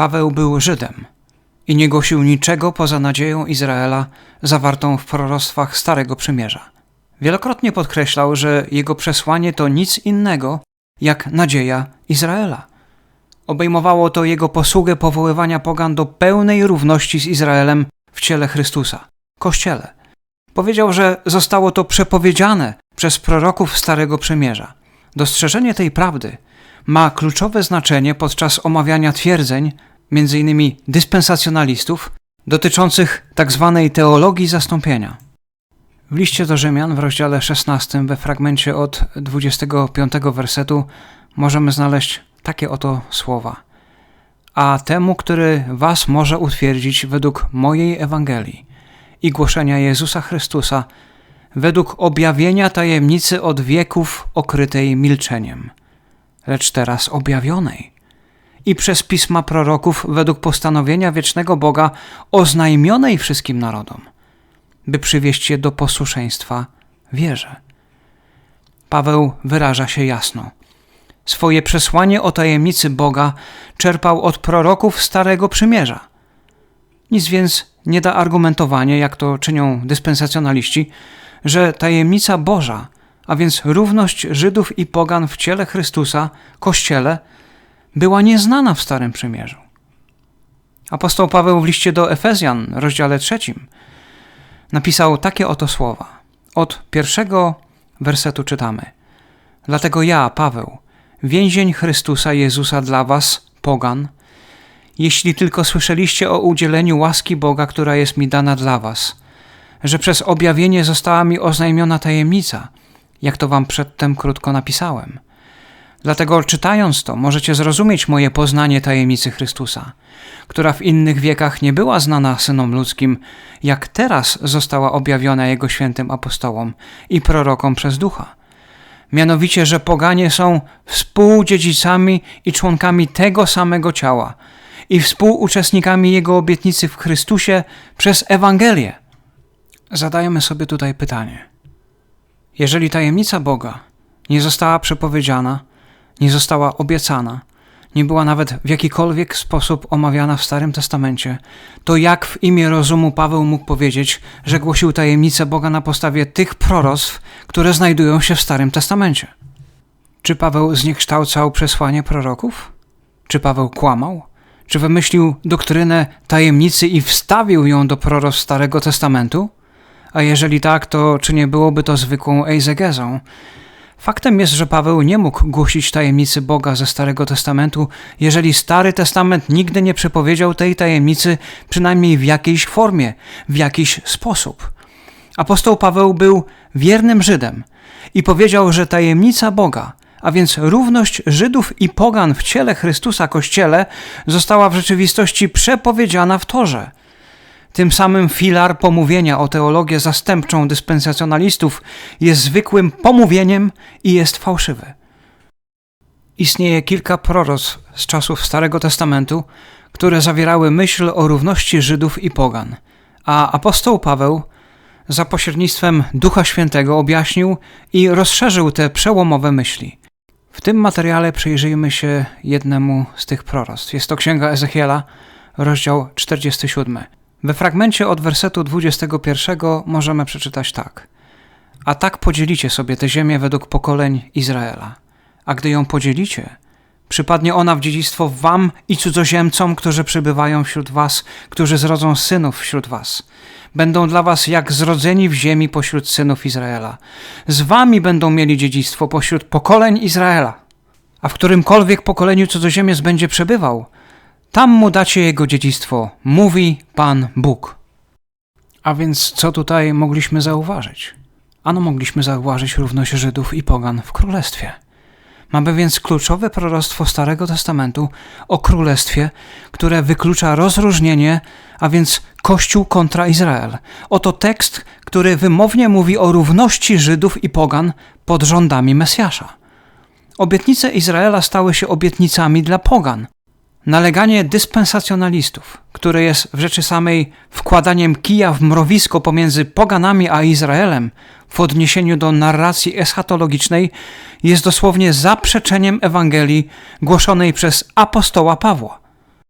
Paweł był Żydem i nie głosił niczego poza nadzieją Izraela zawartą w proroctwach Starego Przymierza. Wielokrotnie podkreślał, że jego przesłanie to nic innego jak nadzieja Izraela. Obejmowało to jego posługę powoływania pogan do pełnej równości z Izraelem w ciele Chrystusa, Kościele. Powiedział, że zostało to przepowiedziane przez proroków Starego Przymierza. Dostrzeżenie tej prawdy ma kluczowe znaczenie podczas omawiania twierdzeń, m.in. dyspensacjonalistów, dotyczących tzw. Tak teologii zastąpienia. W liście do Rzymian w rozdziale 16 we fragmencie od 25 wersetu możemy znaleźć takie oto słowa. A temu, który was może utwierdzić według mojej Ewangelii i głoszenia Jezusa Chrystusa, według objawienia tajemnicy od wieków okrytej milczeniem, lecz teraz objawionej i przez pisma proroków według postanowienia wiecznego Boga oznajmionej wszystkim narodom, by przywieść je do posłuszeństwa wierze. Paweł wyraża się jasno. Swoje przesłanie o tajemnicy Boga czerpał od proroków Starego Przymierza. Nic więc nie da argumentowanie, jak to czynią dyspensacjonaliści, że tajemnica Boża, a więc równość Żydów i Pogan w ciele Chrystusa, Kościele, była nieznana w Starym Przymierzu. Apostoł Paweł w liście do Efezjan, rozdziale trzecim, napisał takie oto słowa. Od pierwszego wersetu czytamy: Dlatego ja, Paweł, więzień Chrystusa Jezusa dla was, Pogan, jeśli tylko słyszeliście o udzieleniu łaski Boga, która jest mi dana dla was, że przez objawienie została mi oznajmiona tajemnica, jak to wam przedtem krótko napisałem. Dlatego czytając to, możecie zrozumieć moje poznanie tajemnicy Chrystusa, która w innych wiekach nie była znana synom ludzkim, jak teraz została objawiona Jego świętym apostołom i prorokom przez ducha. Mianowicie, że poganie są współdziedzicami i członkami tego samego ciała i współuczestnikami Jego obietnicy w Chrystusie przez Ewangelię. Zadajemy sobie tutaj pytanie. Jeżeli tajemnica Boga nie została przepowiedziana, nie została obiecana, nie była nawet w jakikolwiek sposób omawiana w Starym Testamencie, to jak w imię rozumu Paweł mógł powiedzieć, że głosił tajemnicę Boga na podstawie tych proroctw, które znajdują się w Starym Testamencie? Czy Paweł zniekształcał przesłanie proroków? Czy Paweł kłamał? Czy wymyślił doktrynę tajemnicy i wstawił ją do proroctw Starego Testamentu? A jeżeli tak, to czy nie byłoby to zwykłą egzegezą? Faktem jest, że Paweł nie mógł głosić tajemnicy Boga ze Starego Testamentu, jeżeli Stary Testament nigdy nie przepowiedział tej tajemnicy, przynajmniej w jakiejś formie, w jakiś sposób. Apostoł Paweł był wiernym Żydem i powiedział, że tajemnica Boga, a więc równość Żydów i Pogan w ciele Chrystusa Kościele, została w rzeczywistości przepowiedziana w Torze. Tym samym filar pomówienia o teologię zastępczą dyspensacjonalistów jest zwykłym pomówieniem i jest fałszywy. Istnieje kilka proroc z czasów Starego Testamentu, które zawierały myśl o równości Żydów i Pogan, a apostoł Paweł za pośrednictwem Ducha Świętego objaśnił i rozszerzył te przełomowe myśli. W tym materiale przyjrzyjmy się jednemu z tych proroctw. Jest to Księga Ezechiela, rozdział 47. We fragmencie od wersetu 21 możemy przeczytać tak. A tak podzielicie sobie tę ziemię według pokoleń Izraela. A gdy ją podzielicie, przypadnie ona w dziedzictwo wam i cudzoziemcom, którzy przybywają wśród was, którzy zrodzą synów wśród was. Będą dla was jak zrodzeni w ziemi pośród synów Izraela. Z wami będą mieli dziedzictwo pośród pokoleń Izraela. A w którymkolwiek pokoleniu cudzoziemiec będzie przebywał, tam mu dacie jego dziedzictwo, mówi Pan Bóg. A więc co tutaj mogliśmy zauważyć? Ano mogliśmy zauważyć równość Żydów i Pogan w królestwie. Mamy więc kluczowe proroctwo Starego Testamentu o królestwie, które wyklucza rozróżnienie, a więc Kościół kontra Izrael. Oto tekst, który wymownie mówi o równości Żydów i Pogan pod rządami Mesjasza. Obietnice Izraela stały się obietnicami dla Pogan, Naleganie dyspensacjonalistów, które jest w rzeczy samej wkładaniem kija w mrowisko pomiędzy poganami a Izraelem w odniesieniu do narracji eschatologicznej, jest dosłownie zaprzeczeniem Ewangelii głoszonej przez apostoła Pawła.